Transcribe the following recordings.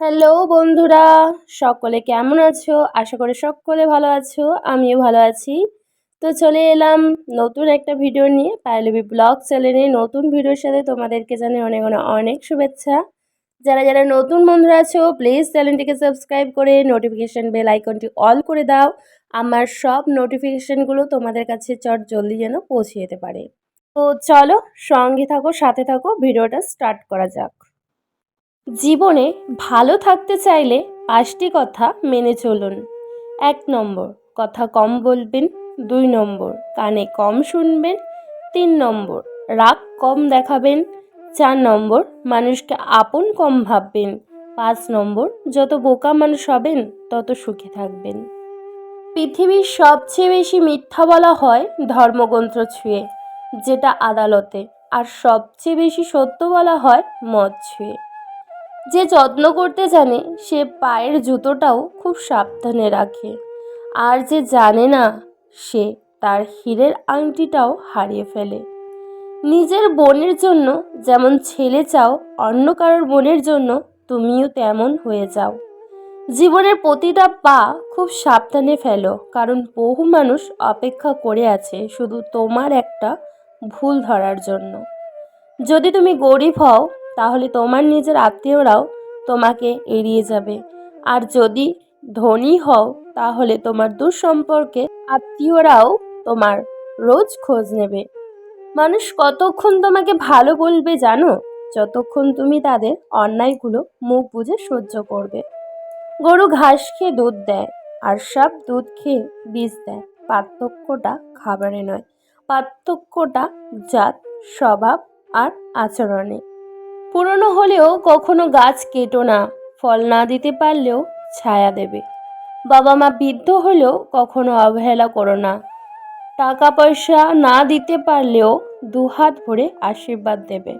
Hello বন্ধুরা, সকলে কেমন আছো? আশা করি সকলে ভালো আছো, আমিও ভালো আছি। তো চলে এলাম নতুন একটা ভিডিও নিয়ে পায়লবি ব্লগ চ্যানেলে। নতুন ভিডিওর সাথে তোমাদেরকে জানে অনেক অনেক অনেক শুভেচ্ছা। যারা যারা নতুন বন্ধুরা আছো প্লিজ চ্যানেলটিকে সাবস্ক্রাইব করে নোটিফিকেশান বেল আইকনটি অল করে দাও। আমার সব নোটিফিকেশানগুলো তোমাদের কাছে চট জলদি যেন পৌঁছে যেতে পারে। তো চলো সঙ্গে থাকো, সাথে থাকো, ভিডিওটা স্টার্ট করা যাক। জীবনে ভালো থাকতে চাইলে পাঁচটি কথা মেনে চলুন। এক নম্বর, কথা কম বলবেন। দুই নম্বর, কানে কম শুনবেন। তিন নম্বর, রাগ কম দেখাবেন। চার নম্বর, মানুষকে আপন কম ভাববেন। পাঁচ নম্বর, যত বোকা মানুষ হবেন, তত সুখে থাকবেন। পৃথিবীর সবচেয়ে বেশি মিথ্যা বলা হয় ধর্মগ্রন্থ ছুঁয়ে, যেটা আদালতে। আর সবচেয়ে বেশি সত্য বলা হয় মদ ছুঁয়ে। যে যত্ন করতে জানে, সে পায়ের জুতোটাও খুব সাবধানে রাখে। আর যে জানে না, সে তার হীরের আংটিটাও হারিয়ে ফেলে। নিজের বোনের জন্য যেমন ছেলে চাও, অন্য কারোর বোনের জন্য তুমিও তেমন হয়ে যাও। জীবনের প্রতিটা পা খুব সাবধানে ফেলো, কারণ বহু মানুষ অপেক্ষা করে আছে শুধু তোমার একটা ভুল ধরার জন্য। যদি তুমি গরিব হও তাহলে তোমার নিজের আত্মীয়রাও তোমাকে এড়িয়ে যাবে। আর যদি ধনী হও, তাহলে তোমার দুঃসম্পর্কে আত্মীয়রাও তোমার রোজ খোঁজ নেবে। মানুষ কতক্ষণ তোমাকে ভালো বলবে জানো? যতক্ষণ তুমি তাদের অন্যায়গুলো মুখ বুঝে সহ্য করবে। গরু ঘাস খেয়ে দুধ দেয়, আর সাপ দুধ খেয়ে বীজ দেয়। পার্থক্যটা খাবারে নয়, পার্থক্যটা জাত, স্বভাব আর আচরণে। পুরনো হলেও কখনো গাছ কেটো না, ফল না দিতে পারলেও ছায়া দেবে। বাবা মা বৃদ্ধ হলেও কখনো অবহেলা করো না। টাকা পয়সা না দিতে পারলেও দুহাত ভরে আশীর্বাদ দেবে।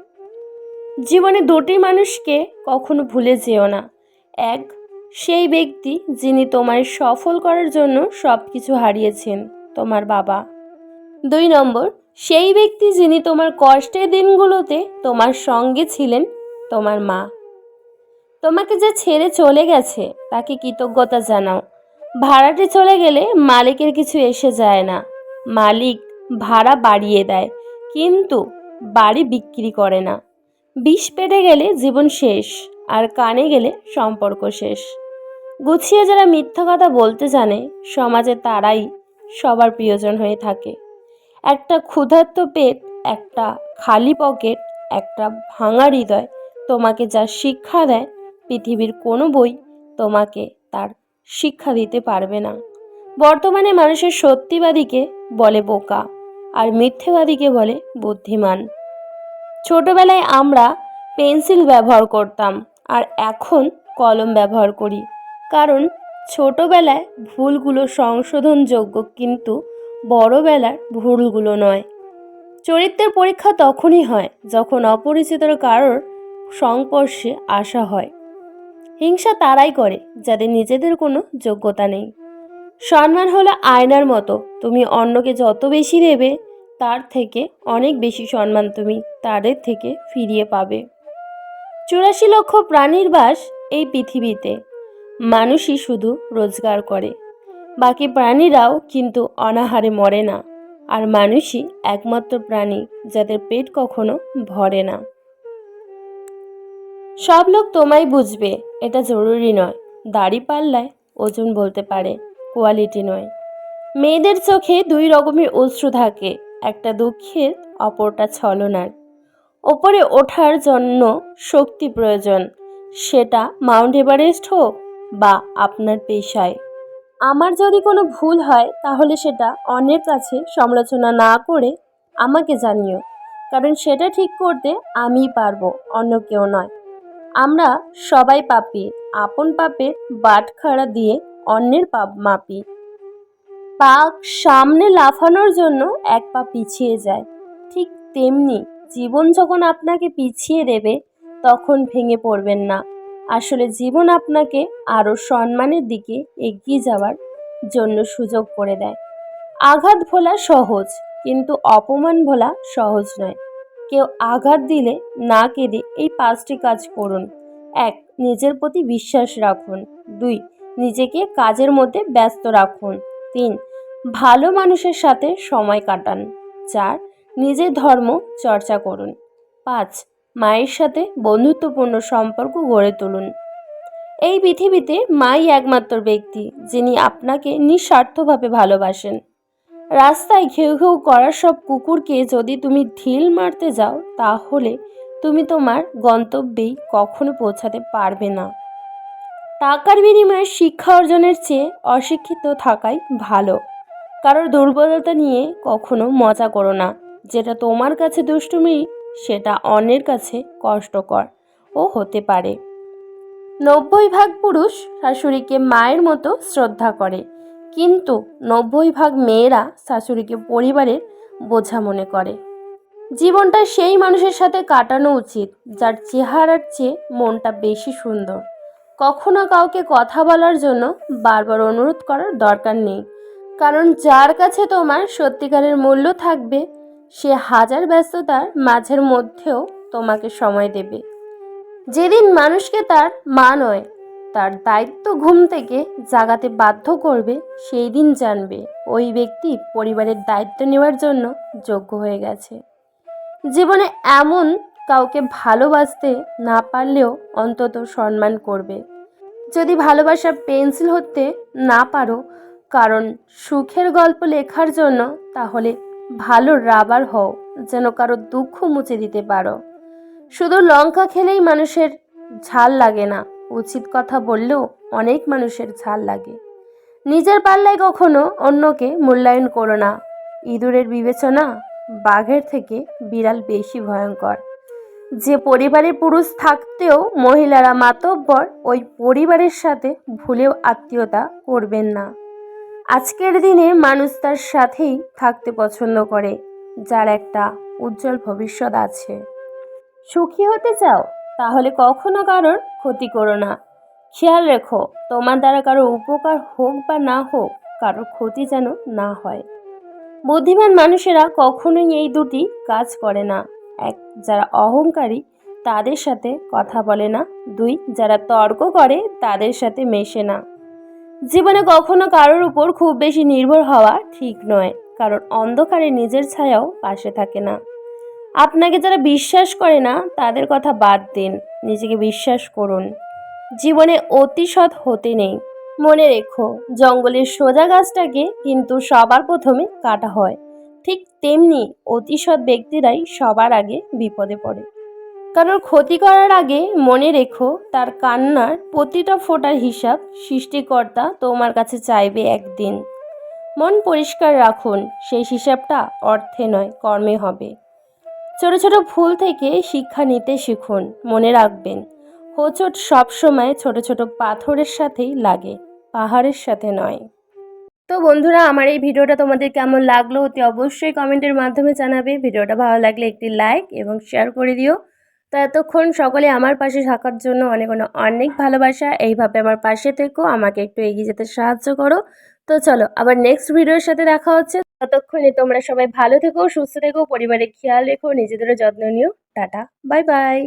জীবনে দুটি মানুষকে কখনো ভুলে যেও না। এক, সেই ব্যক্তি যিনি তোমায় সফল করার জন্য সব কিছু হারিয়েছেন, তোমার বাবা। দুই নম্বর সেই ব্যক্তি যিনি তোমার কষ্টের দিনগুলোতে তোমার সঙ্গে ছিলেন, তোমার মা। তোমাকে যে ছেড়ে চলে গেছে, তাকে কৃতজ্ঞতা জানাও। ভাড়াটে চলে গেলে মালিকের কিছু এসে যায় না। মালিক ভাড়া বাড়িয়ে দেয়, কিন্তু বাড়ি বিক্রি করে না। বিষ পেটে গেলে জীবন শেষ, আর কানে গেলে সম্পর্ক শেষ। গুছিয়ে যারা মিথ্যা কথা বলতে জানে, সমাজে তারাই সবার প্রিয়জন হয়ে থাকে। একটা ক্ষুধার্ত পেট, একটা খালি পকেট, একটা ভাঙা হৃদয় তোমাকে যা শিক্ষা দেয়, পৃথিবীর কোনো বই তোমাকে তার শিক্ষা দিতে পারবে না। বর্তমানে মানুষের সত্যিবাদীকে বলে বোকা আর মিথ্যেবাদীকে বলে বুদ্ধিমান। ছোটবেলায় আমরা পেন্সিল ব্যবহার করতাম আর এখন কলম ব্যবহার করি। কারণ ছোটবেলায় ভুলগুলো সংশোধনযোগ্য কিন্তু বড়বেলার ভুলগুলো নয়। চরিত্রের পরীক্ষা তখনই হয় যখন অপরিচিতর কারোর সংস্পর্শে আসা হয়। হিংসা তারাই করে যাদের নিজেদের কোনো যোগ্যতা নেই। সম্মান হলো আয়নার মতো। তুমি অন্যকে যত বেশি দেবে, তার থেকে অনেক বেশি সম্মান তুমি তাদের থেকে ফিরিয়ে পাবে। চুরাশি লক্ষ প্রাণীর বাস এই পৃথিবীতে। মানুষই শুধু রোজগার করে। বাকি প্রাণীরাও কিন্তু অনাহারে মরে না। আর মানুষই একমাত্র প্রাণী যাদের পেট কখনো ভরে না। সব লোক তোমায় বুঝবে, এটা জরুরি নয়। দাড়ি পাল্লায় ওজন বলতে পারে, কোয়ালিটি নয়। মেয়েদের চোখে দুই রকমের অশ্রু থাকে, একটা দুঃখের, অপরটা ছলনার। ওপরে ওঠার জন্য শক্তি প্রয়োজন, সেটা মাউন্ট এভারেস্ট হোক বা আপনার পেশায়। আমার যদি কোনো ভুল হয়, তাহলে সেটা অন্যের কাছে সমালোচনা না করে আমাকে জানিও, কারণ সেটা ঠিক করতে আমিই পারব, অন্য কেউ নয়। আমরা সবাই পাপি, আপন পাপের বাটখারা দিয়ে অন্যের পাপ মাপি। পা সামনে লাফানোর জন্য এক পা পিছিয়ে যায়। ঠিক তেমনি জীবন যখন আপনাকে পিছিয়ে দেবে, তখন ভেঙে পড়বেন না। আসলে জীবন আপনাকে আরও সম্মানের দিকে এগিয়ে যাওয়ার জন্য সুযোগ করে দেয়। আঘাত ভোলা সহজ, কিন্তু অপমান ভোলা সহজ নয়। কেউ আঘাত দিলে না কেঁদে এই পাঁচটি কাজ করুন। এক, নিজের প্রতি বিশ্বাস রাখুন। দুই, নিজেকে কাজের মধ্যে ব্যস্ত রাখুন। তিন, ভালো মানুষের সাথে সময় কাটান। চার, নিজের ধর্ম চর্চা করুন। পাঁচ মায়ের সাথে বন্ধুত্বপূর্ণ সম্পর্ক গড়ে তুলুন। এই পৃথিবীতে মাই একমাত্র ব্যক্তি, যিনি আপনাকে নিঃস্বার্থভাবে ভালোবাসেন। রাস্তায় ঘেউ ঘেউ করা সব কুকুরকে যদি তুমি ঢিল মারতে যাও, তাহলে তুমি তোমার গন্তব্যেই কখনো পৌঁছাতে পারবে না। টাকার বিনিময়ে শিক্ষা অর্জনের চেয়ে অশিক্ষিত থাকাই ভালো। কারোর দুর্বলতা নিয়ে কখনো মজা করো না। যেটা তোমার কাছে দুষ্টুমি সেটা অন্যের কাছে কষ্টকর ও হতে পারে। নব্বই ভাগ পুরুষ শাশুড়িকে মায়ের মতো শ্রদ্ধা করে, কিন্তু নব্বই ভাগ মেয়েরা শাশুড়িকে পরিবারের বোঝা মনে করে। জীবনটা সেই মানুষের সাথে কাটানো উচিত, যার চেহারার চেয়ে মনটা বেশি সুন্দর। কখনো কাউকে কথা বলার জন্য বারবার অনুরোধ করার দরকার নেই, কারণ যার কাছে তোমার সত্যিকারের মূল্য থাকবে সে হাজার ব্যস্ততার মাঝের মধ্যেও তোমাকে সময় দেবে। যেদিন মানুষকে তার মা নয়, তার দায়িত্ব ঘুম থেকে জাগাতে বাধ্য করবে সেই দিন জানবে ওই ব্যক্তি পরিবারের দায়িত্ব নেওয়ার জন্য যোগ্য হয়ে গেছে। জীবনে এমন কাউকে ভালোবাসতে না পারলেও অন্তত সম্মান করবে। যদি ভালোবাসা পেন্সিল হতে না পারো, কারণ সুখের গল্প লেখার জন্য তাহলে ভালো রাবার হও, যেন কারও দুঃখ মুছে দিতে পারো। শুধু লঙ্কা খেলেই মানুষের ঝাল লাগে না, উচিত কথা বললেও অনেক মানুষের ঝাল লাগে। নিজের পাল্লায় কখনো অন্যকে মূল্যায়ন করো না। ইঁদুরের বিবেচনা বাঘের থেকে বিড়াল বেশি ভয়ঙ্কর। যে পরিবারে পুরুষ থাকতেও মহিলারা মাতব্বর, ওই পরিবারের সাথে ভুলেও আত্মীয়তা করবেন না। আজকের দিনে মানুষ তার সাথেই থাকতে পছন্দ করে, যার একটা উজ্জ্বল ভবিষ্যৎ আছে। সুখী হতে চাও, তাহলে কখনো কারোর ক্ষতি করো না। খেয়াল রেখো, তোমার দ্বারা কারও উপকার হোক বা না হোক, কারোর ক্ষতি যেন না হয়। বুদ্ধিমান মানুষেরা কখনোই এই দুটি কাজ করে না। এক, যারা অহংকারী, তাদের সাথে কথা বলে না। দুই, যারা তর্ক করে, তাদের সাথে মেশে না। জীবনে কখনো কারোর উপর খুব বেশি নির্ভর হওয়া ঠিক নয়, কারণ অন্ধকারে নিজের ছায়াও পাশে থাকে না। আপনাকে যারা বিশ্বাস করে না, তাদের কথা বাদ দিন, নিজেকে বিশ্বাস করুন। জীবনে অতিসৎ হতে নেই। মনে রেখো, জঙ্গলের সোজা গাছটাকে কিন্তু সবার প্রথমে কাটা হয়। ঠিক তেমনি অতিসৎ ব্যক্তিরাই সবার আগে বিপদে পড়ে। কারোর ক্ষতি করার আগে মনে রেখো, তার কান্নার প্রতিটা ফোটার হিসাব সৃষ্টিকর্তা তোমার কাছে চাইবে একদিন। মন পরিষ্কার রাখুন, সেই হিসাবটা অর্থে নয়, কর্মে হবে। ছোট ছোট ভুল থেকে শিক্ষা নিতে শিখুন, মনে রাখবেন, হোঁচট সবসময় ছোট ছোট পাথরের সাথেই লাগে, পাহাড়ের সাথে নয়। তো বন্ধুরা, আমার এই ভিডিওটা তোমাদের কেমন লাগল অতি অবশ্যই কমেন্টের মাধ্যমে জানাবে। ভিডিওটা ভালো লাগলে একটি লাইক এবং শেয়ার করে দিও। তো এতক্ষণ সকলে আমার পাশে থাকার জন্য অনেক অনেক ভালোবাসা। এইভাবে আমার পাশে থেকো, আমাকে একটু এগিয়ে যেতে সাহায্য করো। তো চলো, আবার নেক্সট ভিডিওর সাথে দেখা হচ্ছে। ততক্ষণে তোমরা সবাই ভালো থেকো, সুস্থ থেকো, পরিবারের খেয়াল রেখো, নিজেদেরও যত্ন নিও। Tata bye bye